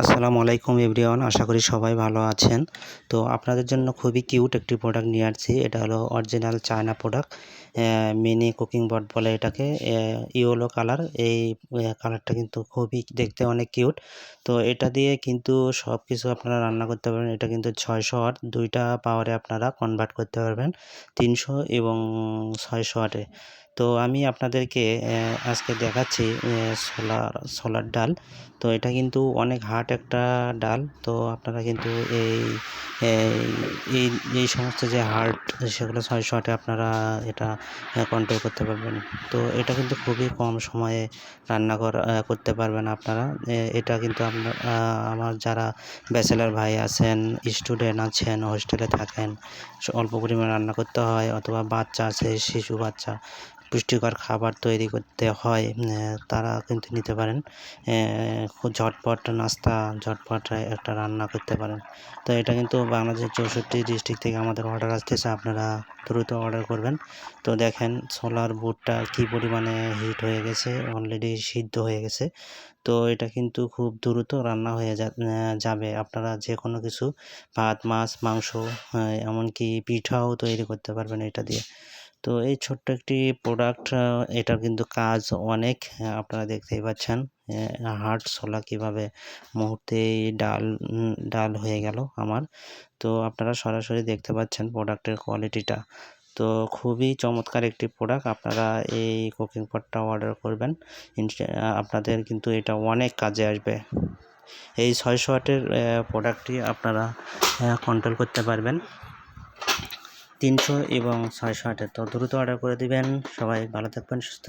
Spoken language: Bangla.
আসসালামু আলাইকুম এভরিওয়ান, আশা করি সবাই ভালো আছেন। তো আপনাদের জন্য খুবই কিউট একটি প্রোডাক্ট নিয়ে আসছি, এটা হলো original China product mini cooking bot বলে এটাকে ইয়েলো কালার এই কালারটা কিন্তু খুবই দেখতে অনেক কিউট। তো এটা দিয়ে কিন্তু সব কিছু আপনারা রান্না করতে পারবেন, এটা কিন্তু ছয়শো ওয়াট দুইটা পাওয়ারে আপনারা কনভার্ট করতে পারবেন, তিনশো এবং ছয়শো ওয়াটে তো আমি আপনাদেরকে আজকে দেখাচ্ছি সোলার সোলার ডাল। তো এটা কিন্তু অনেক হার্ড একটা ডাল। তো আপনারা কিন্তু এই এই এই সমস্ত যে হার্ট সেগুলো ছয়শো শটে আপনারা এটা কন্ট্রোল করতে পারবেন। তো এটা কিন্তু খুবই কম সময়ে রান্না করা করতে পারবেন আপনারা। এটা কিন্তু আপনার আমার যারা ব্যাচেলার ভাই আছেন স্টুডেন্ট আছেন হোস্টেলে থাকেন অল্প পরিমাণে রান্না করতে হয়, অথবা বাচ্চা আছে, শিশু বাচ্চা, পুষ্টিকর খাবার তৈরি করতে হয় তারা কিন্তু নিতে পারেন। খুব ঝটপট নাস্তা, ঝটপট একটা রান্না করতে পারেন। তো এটা কিন্তু বাংলাদেশের চৌষট্টি ডিস্ট্রিক্ট থেকে আমাদের অর্ডার আসতেছে, আপনারা দ্রুত অর্ডার করবেন। তো দেখেন, সোলার বুটটা কি পরিমাণে হিট হয়ে গেছে অলরেডি সিদ্ধ হয়ে গেছে। তো এটা কিন্তু খুব দ্রুত রান্না হয়ে যাবে। আপনারা যে কোনো কিছু, ভাত, মাছ, মাংস এমনকি পিঠাও তৈরি করতে পারবেন এটা দিয়ে। তো এই ছোট্ট একটি প্রোডাক্ট এটার কিন্তু কাজ অনেক আপনারা দেখতেই পাচ্ছেন হার্ড ছোলা কীভাবে মুহূর্তেই ডাল ডাল হয়ে গেল আমার। তো আপনারা সরাসরি দেখতে পাচ্ছেন প্রোডাক্টের কোয়ালিটিটা তো খুবই চমৎকার একটি প্রোডাক্ট আপনারা এই কুকিং পটটা অর্ডার করবেন আপনাদের কিন্তু এটা অনেক কাজে আসবে। এই ছয়শো ওয়াটের প্রোডাক্টটি আপনারা কন্ট্রোল করতে পারবেন। তিনশো এবং ছয়শো আটাত্তর দ্রুত অর্ডার করে দিবেন। সবাই ভালো থাকবেন সুস্থ